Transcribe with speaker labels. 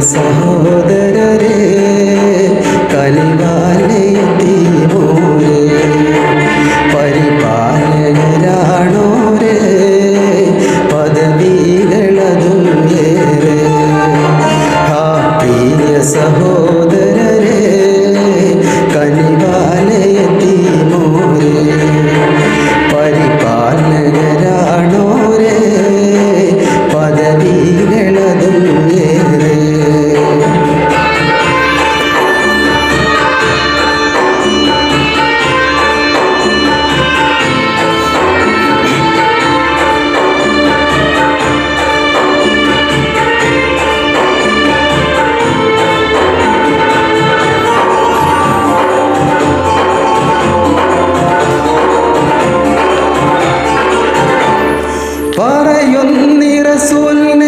Speaker 1: ಸಹೋದರರೇ പറയൊന്നിറസൂലിനെ